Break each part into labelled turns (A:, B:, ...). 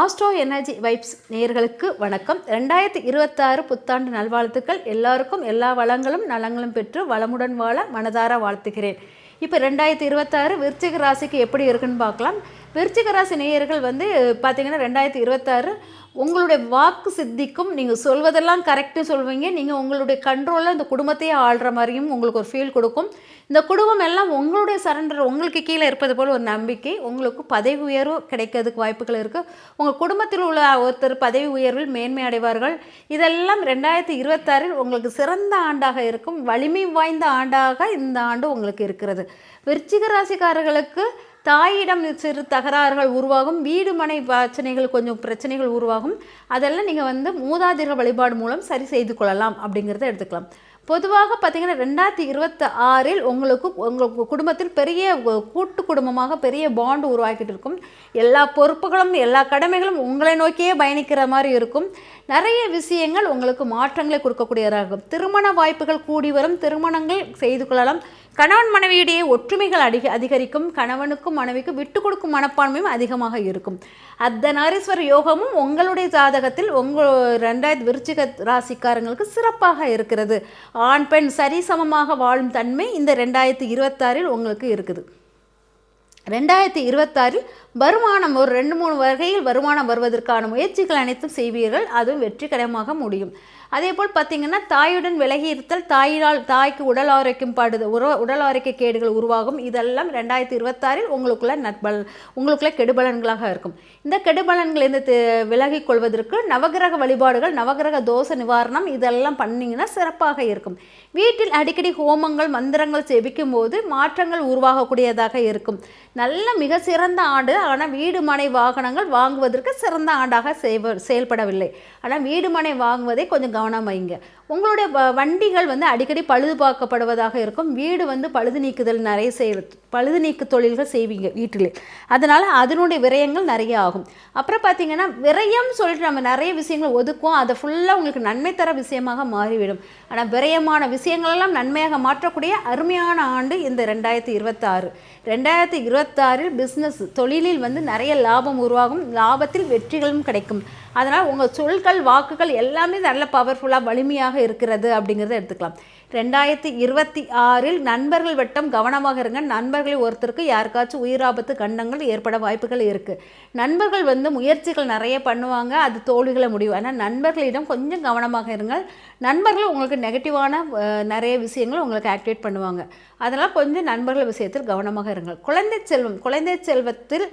A: Astro energy vibes நேயர்களுக்கு வணக்கம். ரெண்டாயிரத்தி இருபத்தாறு புத்தாண்டு நல்வாழ்த்துக்கள். எல்லாருக்கும் எல்லா வளங்களும் நலங்களும் பெற்று வளமுடன் வாழ மனதார வாழ்த்துகிறேன். இப்போ ரெண்டாயிரத்தி இருபத்தாறு விருச்சிக ராசிக்கு எப்படி இருக்குன்னு பார்க்கலாம். விருச்சிக ராசி நேயர்கள் வந்து பார்த்திங்கன்னா ரெண்டாயிரத்தி இருபத்தாறு உங்களுடைய வாக்கு சித்திக்கும் நீங்கள் சொல்வதெல்லாம் கரெக்டு சொல்வீங்க. நீங்கள் உங்களுடைய கண்ட்ரோலில் இந்த குடும்பத்தையே ஆள்ற மாதிரியும் உங்களுக்கு ஒரு ஃபீல் கொடுக்கும். இந்த குடும்பம் எல்லாம் உங்களுடைய சரண்டர் உங்களுக்கு கீழே இருப்பது போல் ஒரு நம்பிக்கை. உங்களுக்கு பதவி உயர்வு கிடைக்கிறதுக்கு வாய்ப்புகள் இருக்குது உங்கள் குடும்பத்தில் உள்ள ஒருத்தர் பதவி உயர்வில் மேன்மை அடைவார்கள். இதெல்லாம் ரெண்டாயிரத்தி இருபத்தாறில் உங்களுக்கு சிறந்த ஆண்டாக இருக்கும். வலிமை வாய்ந்த ஆண்டாக இந்த ஆண்டு உங்களுக்கு இருக்கிறது. விருச்சிக ராசிக்காரர்களுக்கு தாயிடம் சிறு தகராறுகள் உருவாகும் வீடு மனை பிரச்சனைகள் கொஞ்சம் பிரச்சனைகள் உருவாகும். அதெல்லாம் நீங்கள் வந்து மூதாதிர வழிபாடு மூலம் சரி செய்து கொள்ளலாம் அப்படிங்கிறத எடுத்துக்கலாம். பொதுவாக பார்த்தீங்கன்னா ரெண்டாயிரத்தி இருபத்தி ஆறில் உங்களுக்கு உங்களுக்கு குடும்பத்தில் பெரிய கூட்டு குடும்பமாக பெரிய பாண்டு உருவாக்கிட்டு இருக்கும். எல்லா பொறுப்புகளும் எல்லா கடமைகளும் உங்களை நோக்கியே பயணிக்கிற மாதிரி இருக்கும். நிறைய விஷயங்கள் உங்களுக்கு மாற்றங்களை கொடுக்கக்கூடியதாக இருக்கும் திருமண வாய்ப்புகள் கூடி வரும். திருமணங்கள் செய்து கொள்ளலாம். கணவன் மனைவியிடையே ஒற்றுமைகள் அதிக அதிகரிக்கும். கணவனுக்கும் மனைவிக்கும் விட்டு கொடுக்கும் மனப்பான்மையும் அதிகமாக இருக்கும். அர்த்தநாரீஸ்வர யோகமும் உங்களுடைய ஜாதகத்தில் உங்கள் ரெண்டாயிரத்து விருச்சிக ராசிக்காரங்களுக்கு சிறப்பாக இருக்கிறது. ஆண் பெண் சரிசமமாக வாழும் தன்மை இந்த ரெண்டாயிரத்தி இருபத்தாறில் உங்களுக்கு இருக்குது. ரெண்டாயிரத்தி இருபத்தாறில் வருமானம் ஒரு ரெண்டு மூணு வகையில் வருமானம் வருவதற்கான முயற்சிகள் அனைத்தும் செய்வீர்கள். அதுவும் வெற்றிகரமாக முடியும். அதே போல் பார்த்திங்கன்னா தாயுடன் விலகி இருத்தல் தாயினால் தாய்க்கு உடல் ஆரோக்கியம் பாடுது உற உடல் ஆரோக்கிய கேடுகள் உருவாகும். இதெல்லாம் ரெண்டாயிரத்தி இருபத்தாறில் உங்களுக்குள்ள நட்பல் உங்களுக்குள்ள கெடுபலன்களாக இருக்கும். இந்த கெடுபலன்களிலிருந்து விலகிக் கொள்வதற்கு நவகிரக வழிபாடுகள் நவகிரக தோஷ நிவாரணம் இதெல்லாம் பண்ணிங்கன்னா சிறப்பாக இருக்கும். வீட்டில் அடிக்கடி ஹோமங்கள் மந்திரங்கள் செபிக்கும் போது மாற்றங்கள் உருவாகக்கூடியதாக இருக்கும். நல்ல மிக சிறந்த ஆண்டு. ஆனால் வீடு மனை வாகனங்கள் வாங்குவதற்கு சிறந்த ஆண்டாக செய்வ செயல்படவில்லை. ஆனால் வீடு மனை வாங்குவதை கொஞ்சம் கவனமாக வைங்க உங்களுடைய வ வண்டிகள் வந்து அடிக்கடி பழுது பார்க்கப்படுவதாக இருக்கும். வீடு வந்து பழுது நீக்குதல் நிறைய செய் பழுது நீக்கு தொழில்கள் செய்வீங்க வீட்டில். அதனால் அதனுடைய விரயங்கள் நிறைய ஆகும். அப்புறம் பார்த்தீங்கன்னா விரயம் சொல்லிட்டு நம்ம நிறைய விஷயங்கள் ஒதுக்குவோம். அதை ஃபுல்லாக உங்களுக்கு நன்மை தர விஷயமாக மாறிவிடும். ஆனால் விரயமான விஷயங்களெல்லாம் நன்மையாக மாற்றக்கூடிய அருமையான ஆண்டு இந்த ரெண்டாயிரத்தி இருபத்தாறு. ரெண்டாயிரத்தி இருபத்தாறில் பிஸ்னஸ் தொழிலில் வந்து நிறைய லாபம் உருவாகும். லாபத்தில் வெற்றிகளும் கிடைக்கும். அதனால் உங்கள் சொல்கள் வாக்குகள் எல்லாமே நல்ல பவர்ஃபுல்லாக வலிமையாக இருக்கிறது அப்படிங்கிறத எடுத்துக்கலாம். ரெண்டாயிரத்தி இருபத்தி ஆறில் நண்பர்கள் வட்டம் கவனமாக இருங்க. நண்பர்கள் ஒருத்தருக்கு யாருக்காச்சும் உயிராபத்து கண்டங்கள் ஏற்பட வாய்ப்புகள் இருக்குது நண்பர்கள் வந்து முயற்சிகள் நிறைய பண்ணுவாங்க அது தோல்விகளை முடியும் ஆனால் நண்பர்களிடம் கொஞ்சம் கவனமாக இருங்கள். நண்பர்கள் உங்களுக்கு நெகட்டிவான நிறைய விஷயங்கள் உங்களுக்கு ஆக்டிவேட் பண்ணுவாங்க. அதனால் கொஞ்சம் நண்பர்கள் விஷயத்தில் கவனமாக இருங்கள். குழந்தை செல்வம் குழந்தை செல்வத்தில்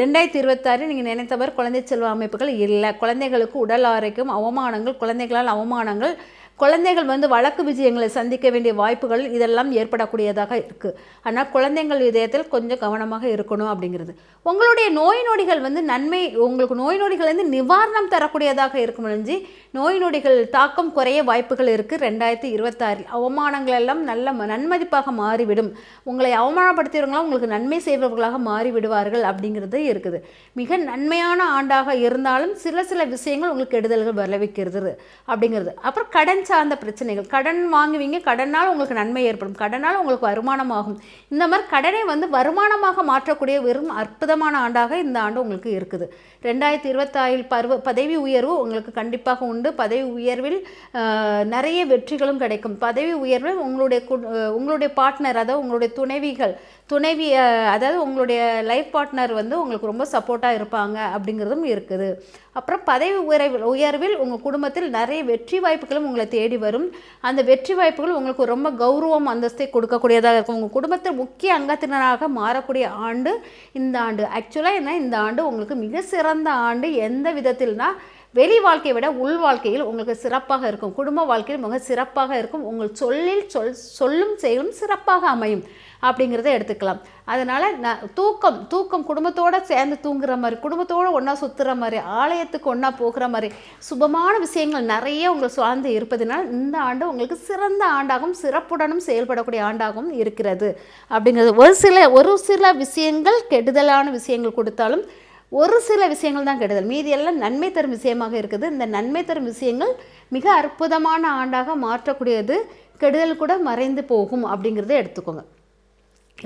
A: ரெண்டாயிரத்தி இருபத்தாறு நீங்கள் நினைத்தவர் குழந்தை செல்வ அமைப்புகள் இல்லை. குழந்தைகளுக்கு உடல் ஆரோக்கியம் அவமானங்கள் குழந்தைகளால் அவமானங்கள் குழந்தைகள் வந்து வழக்கு விஜயங்களை சந்திக்க வேண்டிய வாய்ப்புகள் இதெல்லாம் ஏற்படக்கூடியதாக இருக்குது ஆனால் குழந்தைங்கள் இதயத்தில் கொஞ்சம் கவனமாக இருக்கணும் அப்படிங்கிறது. உங்களுடைய நோய் நொடிகள் வந்து நன்மை உங்களுக்கு நோய் நொடிகள் வந்து நிவாரணம் தரக்கூடியதாக இருக்கும் முடிஞ்சு நோய் நொடிகள் தாக்கம் குறைய வாய்ப்புகள் இருக்குது ரெண்டாயிரத்தி இருபத்தாறில் அவமானங்கள் எல்லாம் நல்ல நன்மதிப்பாக மாறிவிடும். உங்களை அவமானப்படுத்தியவங்களாம் உங்களுக்கு நன்மை செய்பவர்களாக மாறிவிடுவார்கள் அப்படிங்கிறது இருக்குது. மிக நன்மையான ஆண்டாக இருந்தாலும் சில சில விஷயங்கள் உங்களுக்கு கெடுதல்கள் விளைவிக்கிறது அப்படிங்கிறது. அப்புறம் கடன் சார்ந்த பிரச்சனைகள். கடன் வாங்குவீங்க கடனால் உங்களுக்கு நன்மை ஏற்படும். கடனால் உங்களுக்கு வருமானம் ஆகும் இந்த மாதிரி கடனை வந்து வருமானமாக மாற்றக்கூடிய வெறும் அற்புதமான ஆண்டாக இந்த ஆண்டு உங்களுக்கு இருக்குது. ரெண்டாயிரத்தி இருபத்தாயில் பருவ பதவி உயர்வு உங்களுக்கு கண்டிப்பாக உண்டு. பதவி உயர்வில் நிறைய வெற்றிகளும் கிடைக்கும். பதவி உயர்வில் உங்களுடைய உங்களுடைய பார்ட்னர் அதாவது உங்களுடைய துணைவிகள் துணைவி அதாவது உங்களுடைய லைஃப் பார்ட்னர் வந்து உங்களுக்கு ரொம்ப சப்போர்ட்டாக இருப்பாங்க அப்படிங்கிறதும் இருக்குது. அப்புறம் பதவி உயர்வில் உயர்வில் உங்கள் குடும்பத்தில் நிறைய வெற்றி வாய்ப்புகளும் உங்களை தேடி வரும். அந்த வெற்றி வாய்ப்புகள் உங்களுக்கு ரொம்ப கௌரவம் அந்தஸ்தை கொடுக்கக்கூடியதாக இருக்கும். உங்கள் குடும்பத்தில் முக்கிய அங்கத்தினராக மாறக்கூடிய ஆண்டு இந்த ஆண்டு. ஆக்சுவலாக என்ன? இந்த ஆண்டு உங்களுக்கு மிக சிறந்த ஆண்டு எந்த விதத்தில்னா வெளி வாழ்க்கையை விட உள் வாழ்க்கையில் உங்களுக்கு சிறப்பாக இருக்கும். குடும்ப வாழ்க்கையில் மிக சிறப்பாக இருக்கும். உங்கள் சொல்லில் சொல் சொல்லும் செயலும் சிறப்பாக அமையும் அப்படிங்கிறத எடுத்துக்கலாம். அதனால் நான் தூக்கம் தூக்கம் குடும்பத்தோடு சேர்ந்து தூங்குற மாதிரி குடும்பத்தோடு ஒன்றா சுற்றுற மாதிரி ஆலயத்துக்கு ஒன்றா போகிற மாதிரி சுபமான விஷயங்கள் நிறைய உங்கள் சார்ந்து இருப்பதனால் இந்த ஆண்டு உங்களுக்கு சிறந்த ஆண்டாகவும் சிறப்புடனும் செயல்படக்கூடிய ஆண்டாகவும் இருக்கிறது. அப்படிங்கிறது ஒரு சில ஒரு சில விஷயங்கள் கெடுதலான விஷயங்கள் கொடுத்தாலும் ஒரு சில விஷயங்கள் தான் கெடுதல். மீதி எல்லாம் நன்மை தரும் விஷயமாக இருக்குது. இந்த நன்மை தரும் விஷயங்கள் மிக அற்புதமான ஆண்டாக மாற்றக்கூடியது. கெடுதல் கூட மறைந்து போகும் அப்படிங்கிறத எடுத்துக்கோங்க.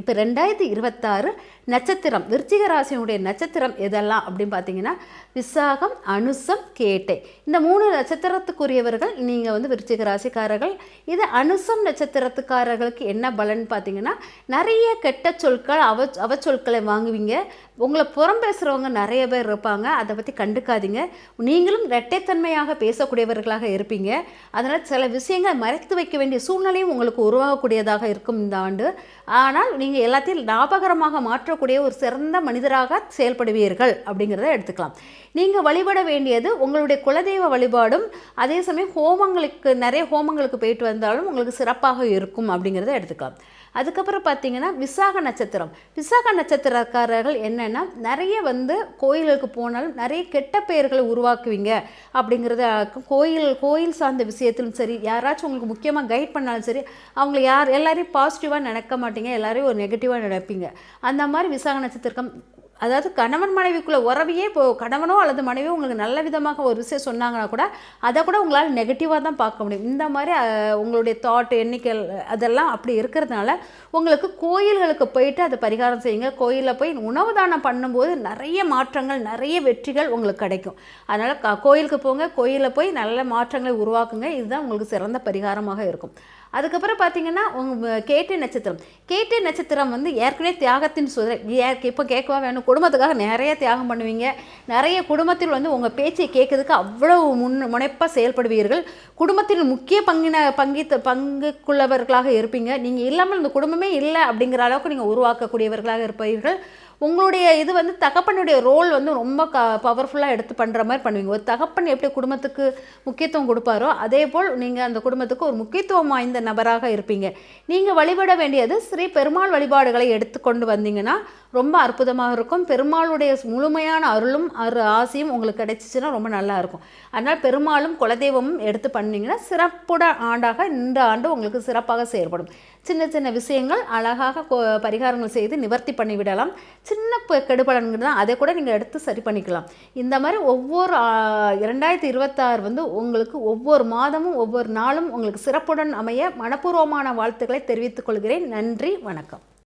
A: இப்போ ரெண்டாயிரத்தி இருபத்தாறு நட்சத்திரம் விருச்சிக ராசியினுடைய நட்சத்திரம் எதெல்லாம் அப்படின்னு பார்த்தீங்கன்னா விசாகம் அனுசம் கேட்டை. இந்த மூணு நட்சத்திரத்துக்குரியவர்கள் நீங்கள் வந்து விருச்சிக ராசிக்காரர்கள். இது அனுசம் நட்சத்திரத்துக்காரர்களுக்கு என்ன பலன் பார்த்தீங்கன்னா நிறைய கெட்ட சொற்கள் அவ அவச்சொற்களை வாங்குவீங்க. உங்களை புறம் பேசுகிறவங்க நிறைய பேர் இருப்பாங்க. அதை பற்றி கண்டுக்காதீங்க. நீங்களும் இரட்டைத்தன்மையாக பேசக்கூடியவர்களாக இருப்பீங்க. அதனால் சில விஷயங்களை மறைத்து வைக்க வேண்டிய சூழ்நிலையும் உங்களுக்கு உருவாகக்கூடியதாக இருக்கும் இந்த ஆண்டு. ஆனால் நீங்கள் எல்லாத்தையும் லாபகரமாக மாற்றக்கூடிய ஒரு சிறந்த மனிதராக செயல்படுவீர்கள் அப்படிங்கிறத எடுத்துக்கலாம். நீங்கள் வழிபட வேண்டியது உங்களுடைய குலதெய்வ வழிபாடும் அதே சமயம் ஹோமங்களுக்கு நிறைய ஹோமங்களுக்கு போயிட்டு வந்தாலும் உங்களுக்கு சிறப்பாக இருக்கும் அப்படிங்கிறத எடுத்துக்கலாம். அதுக்கப்புறம் பார்த்தீங்கன்னா விசாக நட்சத்திரம். விசாக நட்சத்திரக்காரர்கள் என்னென்னா நிறைய வந்து கோயிலுக்கு போனாலும் நிறைய கெட்ட பெயர்களை உருவாக்குவீங்க அப்படிங்கிறத கோயில் கோயில் சார்ந்த விஷயத்திலும் சரி யாராச்சும் உங்களுக்கு முக்கியமாக கைட் பண்ணாலும் சரி அவங்கள யார் எல்லாரையும் பாசிட்டிவாக நினைக்க மாட்டீங்க எல்லாரையும் ஒரு நெகட்டிவாக நினைப்பீங்க. அந்த மாதிரி விசாக நட்சத்திரம் அதாவது கணவன் மனைவிக்குள்ள உறவையே இப்போ கணவனோ அல்லது மனைவியோ உங்களுக்கு நல்ல விதமாக ஒரு விஷயம் சொன்னாங்கன்னா கூட அதை கூட உங்களால் நெகட்டிவாக தான் பார்க்க முடியும். இந்த மாதிரி உங்களுடைய தாட் எண்ணிக்கை அதெல்லாம் அப்படி இருக்கிறதுனால உங்களுக்கு கோயில்களுக்கு போயிட்டு அதை பரிகாரம் செய்யுங்க. கோயிலில் போய் உணவு தானம் பண்ணும்போது நிறைய மாற்றங்கள் நிறைய வெற்றிகள் உங்களுக்கு கிடைக்கும். அதனால் க கோயிலுக்கு போங்க. கோயிலில் போய் நல்ல மாற்றங்களை உருவாக்குங்க. இதுதான் உங்களுக்கு சிறந்த பரிகாரமாக இருக்கும். அதுக்கப்புறம் பார்த்தீங்கன்னா உங்கள் கேட்டை நட்சத்திரம். கேட்டை நட்சத்திரம் வந்து ஏற்கனவே தியாகத்தின் சுதை இப்போ கேட்கவா வேணும்? குடும்பத்துக்காக நிறைய தியாகம் பண்ணுவீங்க. நிறைய குடும்பத்தில் வந்து உங்கள் பேச்சை கேட்கறதுக்கு அவ்வளவு முன் முனைப்பாக செயல்படுவீர்கள். குடும்பத்தில் முக்கிய பங்கின பங்கி பங்குக்குள்ளவர்களாக இருப்பீங்க. நீங்கள் இல்லாமல் இந்த குடும்பமே இல்லை அப்படிங்கிற அளவுக்கு நீங்கள் உருவாக்கக்கூடியவர்களாக இருப்பீர்கள். உங்களுடைய இது வந்து தகப்பனுடைய ரோல் வந்து ரொம்ப க பவர்ஃபுல்லாக எடுத்து பண்ணுற மாதிரி பண்ணுவீங்க. ஒரு தகப்பன் எப்படி குடும்பத்துக்கு முக்கியத்துவம் கொடுப்பாரோ அதே போல் நீங்கள் அந்த குடும்பத்துக்கு ஒரு முக்கியத்துவம் வாய்ந்த நபராக இருப்பீங்க. நீங்கள் வழிபட வேண்டியது ஸ்ரீ பெருமாள் வழிபாடுகளை எடுத்துக்கொண்டு வந்தீங்கன்னா ரொம்ப அற்புதமாக இருக்கும். பெருமாளுடைய முழுமையான அருளும் அரு ஆசையும் உங்களுக்கு கிடைச்சிச்சுன்னா ரொம்ப நல்லா இருக்கும். அதனால் பெருமாளும் குலதெய்வமும் எடுத்து பண்ணிங்கன்னா சிறப்புட ஆண்டாக இந்த ஆண்டு உங்களுக்கு சிறப்பாக செயல்படும். சின்ன சின்ன விஷயங்கள் அழகாக பரிகாரங்கள் செய்து நிவர்த்தி பண்ணிவிடலாம். சின்ன கெடுபலன்கள் தான் அதை கூட நீங்கள் எடுத்து சரி பண்ணிக்கலாம். இந்த மாதிரி ஒவ்வொரு இரண்டாயிரத்தி இருபத்தாறு வந்து உங்களுக்கு ஒவ்வொரு மாதமும் ஒவ்வொரு நாளும் உங்களுக்கு சிறப்புடன் அமைய மனப்பூர்வமான வாழ்த்துக்களை தெரிவித்துக் கொள்கிறேன். நன்றி வணக்கம்.